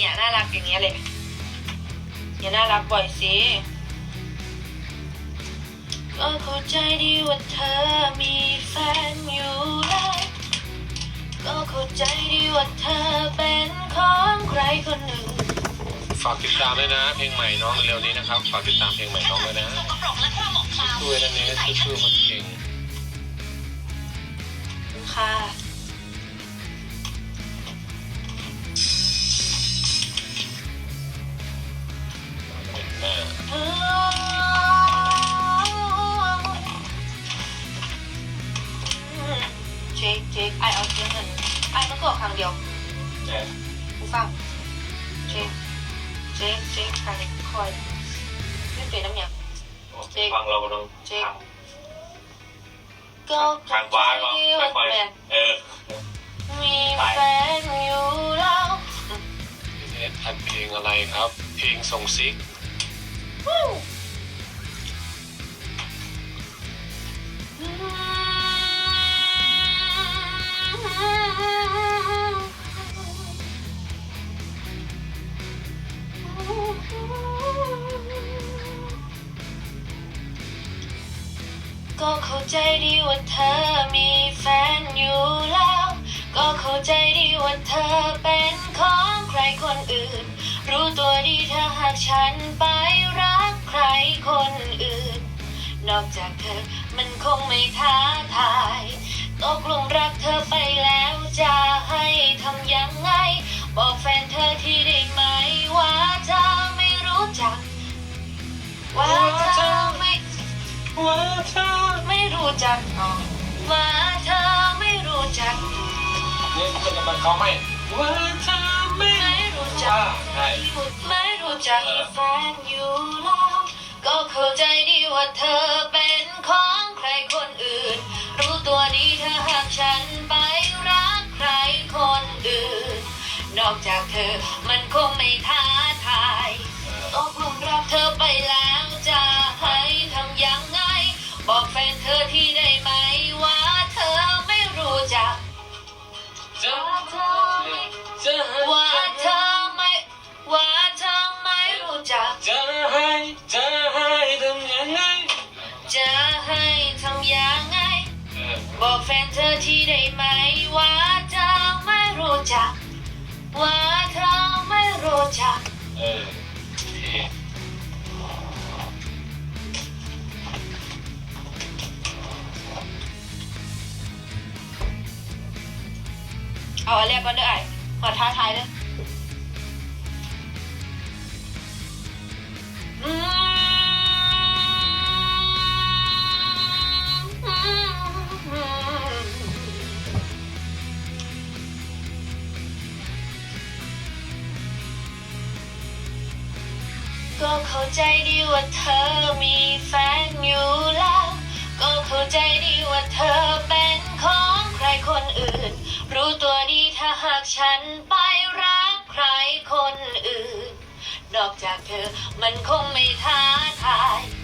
เนี่ยน่ารักอย่างเงี้ยเลยอย่าน่ารักบ่อยสิก็เข้าใจดีว่าเธอมีแฟนอยู่แล้วก็เข้าใจดีว่าเธอเป็นของใครคนหนึ่งฝากติดตามด้วยนะ เพลงใหม่น้องเร็วๆนี้นะครับ ฝากติดตามเพลงใหม่น้องด้วยนะสกปรกและความหมองคล้ำช่วยนั่นเองช่วยๆคนเก่งค่ะ ไอมันก็ครั้งเดียวแม่กูฟังเช็คเช็คเช็คครั้งคอยไม่เป็นน้ำหยังฟังเราต้องเช็คทางก็ทางวายว่าที่ว่าค่อยแมนๆเออมีแฟนอยู่แล้วเอสอัดเพลงอะไรครับ เพลงส่งซิก ก็เข้าใจดีว่าเธอมีแฟนอยู่แล้ว ก็เข้าใจดีว่าเธอเป็นของใครคนอื่น รู้ตัวดีถ้าหากฉันไปรักใครคนอื่น นอกจากเธอมันคงไม่ท้าทาย รู้จักอ๋อว่าเธอไม่รู้จักเนี่ยจะกันเขาไหมว่าเธอไม่ไม่รู้จักใช่ไม่รู้จักแฟนอยู่แล้วก็เข้าใจดีว่าเธอเป็นของใครคนอื่น รู้ตัวดีถ้าหากฉันไปรักใครคนอื่น นอกจากเธอมันคงไม่ท้า เธอที่ได้ไหมว่าเธอไม่รู้จัก ว่าเธอไม่รู้จัก เออเท่เอาอันแรกก่อนเด้อไอ้ขอท้าทายเด้ออื ว่าเธอมีแฟนอยู่แล้ว ก็เข้าใจดีว่าเธอเป็นของใครคนอื่น รู้ตัวดีถ้าหากฉันไปรักใครคนอื่น นอกจากเธอมันคงไม่ท้าทาย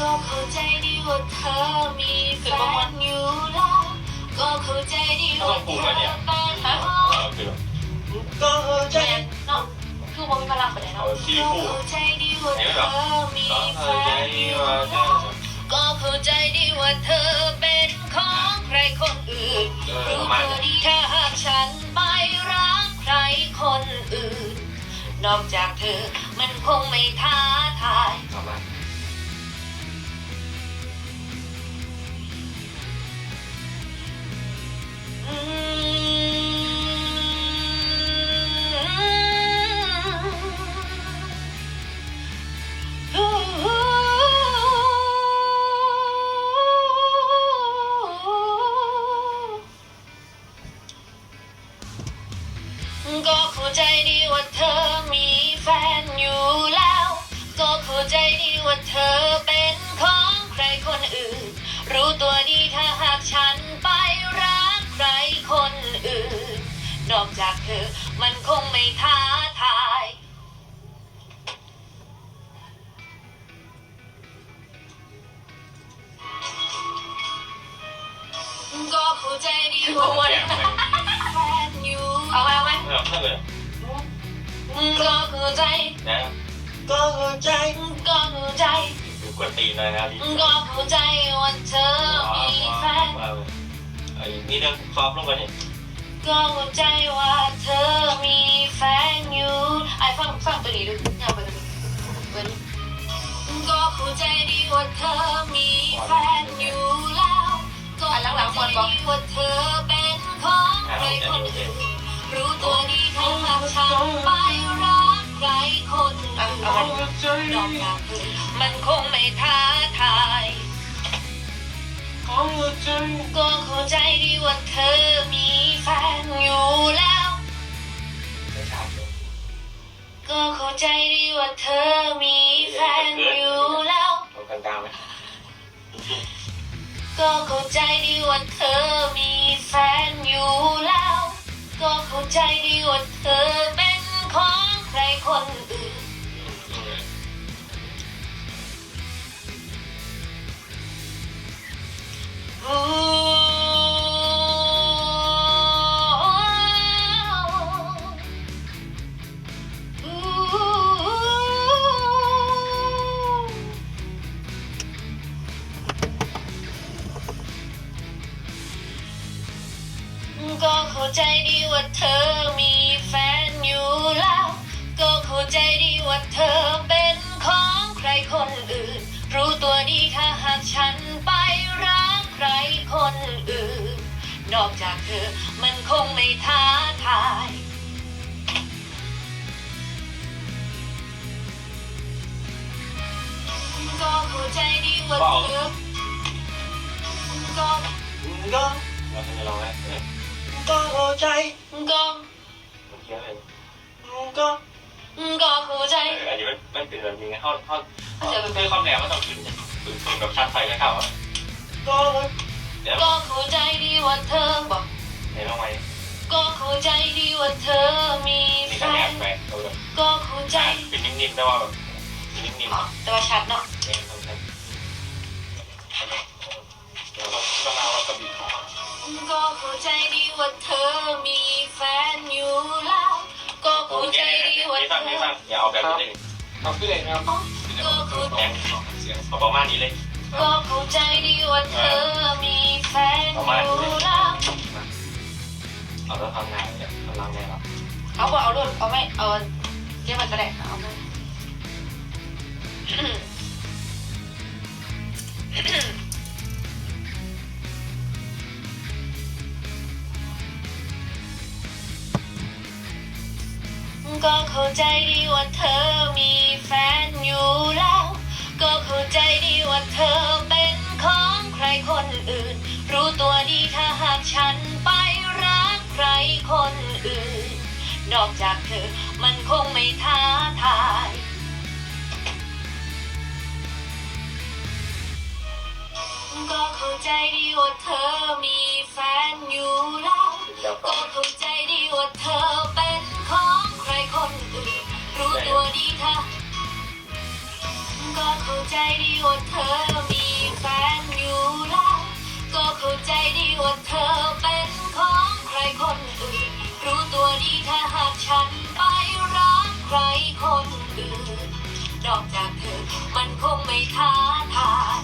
ก็เข้าใจดีว่าเธอมีแฟนอยู่แล้วก็เข้าใจดีว่าเธอเป็นฮะเออคือก็เข้าใจเนาะคือว่ามีพลังไปไหนเนาะก็เข้าใจดีว่าเธอมีแฟนอยู่แล้วก็เข้าใจดีว่าเธอเป็นของใครคนอื่นรู้ตัวดีถ้าหากฉันไปรักใครคนอื่น นอกจากเธอมันคงไม่ท้าทาย ก็เข้าใจดีว่าเธอมีแฟนอยู่แล้ว ก็เข้าใจดีว่าเธอเป็นของใครคนอื่น รู้ตัวดีถ้าหากฉัน ใครคนอื่น นอกจากเธอ มันคงไม่ท้าทาย ก็เข้าใจดีว่าวันแฟนอยู่เอาไว้ไว้มก็เข้าใจก็เข้าใจก็เข้าใจกวนตีนเลยนะพี่ก็เข้าใจว่าเธอมีแฟน นี่เรื่องซอฟลงไปนี่ก็เข้าใจว่าเธอมีแฟนอยู่ไอ้ฟังฟังตัวนี้ดูอย่าไปดูเปิดก็เข้าใจดีว่าเธอมีแฟนอยู่แล้วก็เข้าใจดีว่าเธอเป็นของใครคนอื่นรู้ตัวดีถ้าหากฉันไปรักใครคนอื่นเข้าใจนอกจากเธอมันคงไม่ท้าทาย เข้าใจก็เข้าใจดีว่าเธอมีแฟนอยู่แล้ว ก็เข้าใจดีว่าเธอมีแฟนอยู่แล้วกลางๆไหมก็เข้าใจดีว่าเธอมีแฟนอยู่แล้ว ก็เข้าใจดีว่าเธอ เธอ มันคงไม่ท้าทาย ก็เข้าใจดีว่าเธอก็ก็เราทำไมลองไหมก็เข้าใจก็มันเขียนอะไรก็ก็เข้าใจเอออันนี้มันมันเป็นแบบนี้ไงเขาเขาคือความแหลมมันต้องขึ้นขึ้นขึ้นแบบชัดไฟแล้วเข้าอะก็เดี๋ยวก็เข้าใจดีว่าเธอบอก ไหนลองไหมก็เข้าใจดีว่าเธอมีนี่แฟก็แหลนมไปเอาแบบก็เข้าใจ เป็นนิ่มๆแต่ว่าแบบนิ่มอ๋อแต่ว่าชัดเนาะๆเองต้องใช้แล้วเราเราเราก็บีบก็เข้าใจดีว่าเธอมีแฟนอยู่แล้ว ก็เข้าใจดีว่านี่เธฟังอนี่ฟังอย่าเอาแบบนี้เลยทำพี่เล็กนะครับก็เข้าใจแรงเอาประมาณนี้เลย ก็เข้าใจดีว่าเธอมีแฟนอยู่แล้ว เอาแล้วทำงานเนี่ยกำลังแรงอะเอาบ่เอารถเอาไม่เอาเรียกมันก็ได้เอาไม่ก็เข้าใจดีว่าเธอมีแฟนอยู่แล้ว ก็เข้าใจดีว่าเธอเป็นของใครคนอื่น รู้ตัวดีถ้าหากฉัน ใครคนอื่น นอกจากเธอมันคงไม่ท้าทายก็เข้าใจดีว่าเธอมีแฟนอยู่แล้วก็เข้าใจดีว่าเธอเป็นของใครคนอื่นรู้ตัวดีถ้าก็เข้าใจดีว่าเธอ นอกจากเธอ มันคงไม่ท้าทาย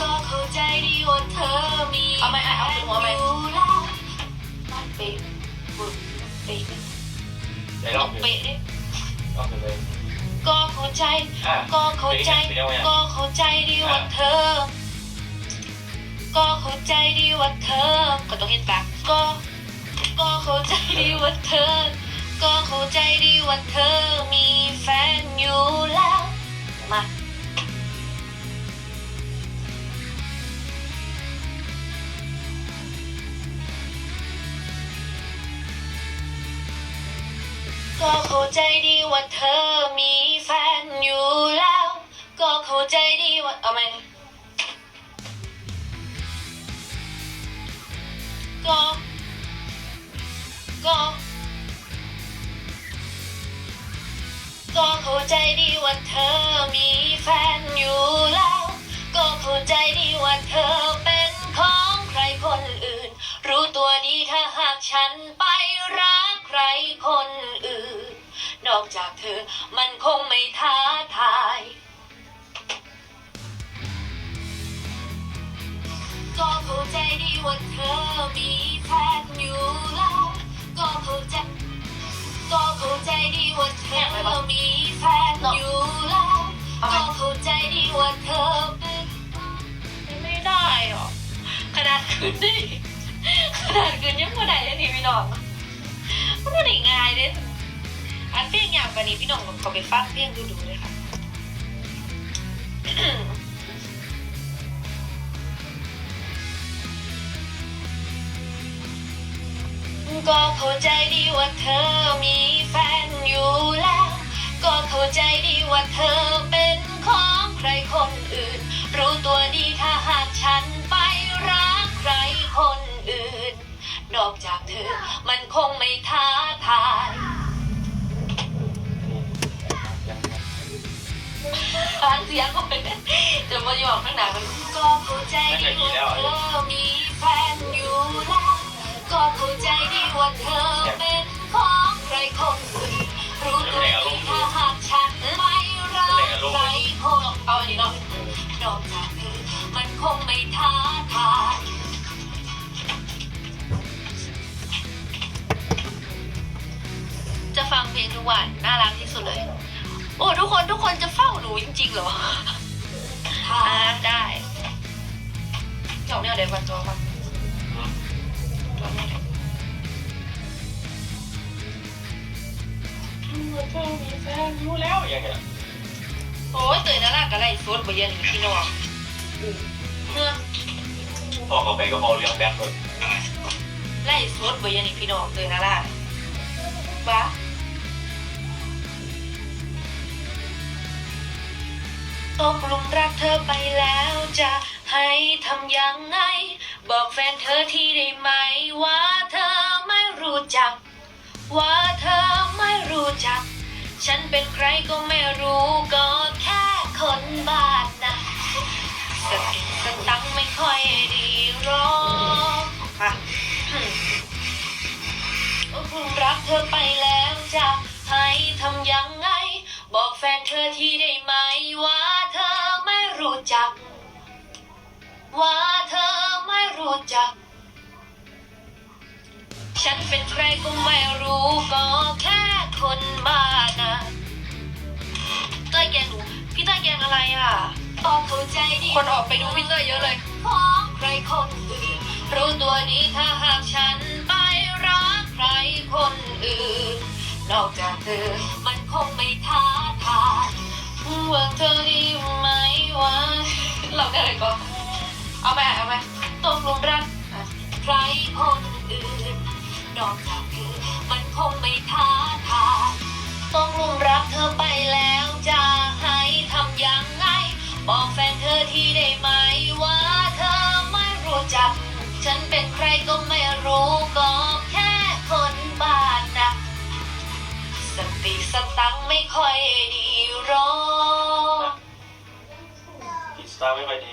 ก็เข้าใจดีว่าเธอมีเอาไหมอะเอาถึงหัวไหมอยู่แล้วมันเป๊ะบุดเป๊ะได้รอบหนึ่งเป๊ะดิรอบหนึ่งเลยก็เข้าใจ อะก็เข้าใจเป็นยังไงก็เข้าใจดีว่าเธอ ก็เข้าใจดีว่าเธอ ก็ต้องเห็นปากก็ ก็เข้าใจดีว่าเธอ ก็เข้าใจดีว่าเธอมีแฟนอยู่แล้ว มาก็เข้าใจดีว่าเธอมีแฟนอยู่แล้ว ก็เข้าใจดีว่าเอาไหมก็ ก็ ก็เข้าใจดีว่าเธอมีแฟนอยู่แล้ว ก็เข้าใจดีว่าเธอเป็นของใครคนอื่น รู้ตัวดีถ้าหากฉันไปรักใครคนอื่น นอกจากเธอมันคงไม่ท้าทาย ก็เข้าใจดีว่าเธอมี นาดคืนดิขนาดคืนยังไม่ได้เลยนี่พี่น้องมันไม่ได้ง่ายเด้อันเพลงอย่างกว่านี้พี่น้องก็เขาไปฟังเพลงดูๆเลยค่ะก็เข้าใจดีว่าเธอมีแฟนอยู่แล้ว ก็เข้าใจดีว่าเธอเป็นของใครคนอื่น รู้ตัวดีถ้าหากฉัน คนอื่น นอกจากเธอ มันคงไม่ท้าทาย ฟังเสียงก็เป็นจะมาหยอกข้างหน้ามันก็เข้าใจดีว่าเธอมีแฟนอยู่แล้ว ก็เข้าใจดีว่าเธอเป็นของใครคนอื่นรู้ตัวดีถ้าหากฉันไม่รักใครคนเอาอันนี้เนาะนอกจากเธอมันคงไม่ท้าทาย จะฟังเพลงทุกวันน่ารักที่สุดเลย โอ้ทุกคนทุกคนจะเฝ้าหนูจริงๆเหรออ่าได้จบเนี่ยเดี๋ยววันตัวก่อนเธอมีแฟนรู้แล้วอย่างเงี้ยโอ้ยเตยน่ารักอะไรสดไปเย็นพี่น้องเมื่อพอเขาไปก็พอเรื่องแบงค์เลยไล่สดไปเย็นพี่น้องเตยน่ารักบ้า ตกหลุมรักเธอไปแล้วจะให้ทำยังไง บอกแฟนเธอที่ได้ไหม ว่าเธอไม่รู้จัก ว่าเธอไม่รู้จัก ฉันเป็นใครก็ไม่รู้ก็แค่คนบ้านนะสติสตังค์ไม่ค่อยดีหรอกค่ะอืมโอ้คุณรักเธอไปแล้วจะให้ทำยังไง บอกแฟนเธอที่ได้ไหมว่าเธอไม่รู้ จัก ว่าเธอไม่รู้จัก ฉันเป็นใครก็ไม่รู้ก็แค่คนบ้านะเต้ยแกงหนูพี่เต้ยแกงอะไรอะออกเข้าใจดีคนออกไปดูพี่เต้ยเยอะเลยของใครคนอื่นรู้ตัวดีถ้าหากฉันไปรักใครคนอื่น นอกจากเธอมันคงไม่ท้าทายว่าเธอดีไหม วะเราได้อะไรก่อนเอาไปเอาไปตกลุมรักใครคนอื่นนอกจากเธอมันคงไม่ท้าทายต้องลุมรักเธอไป ดีหรอ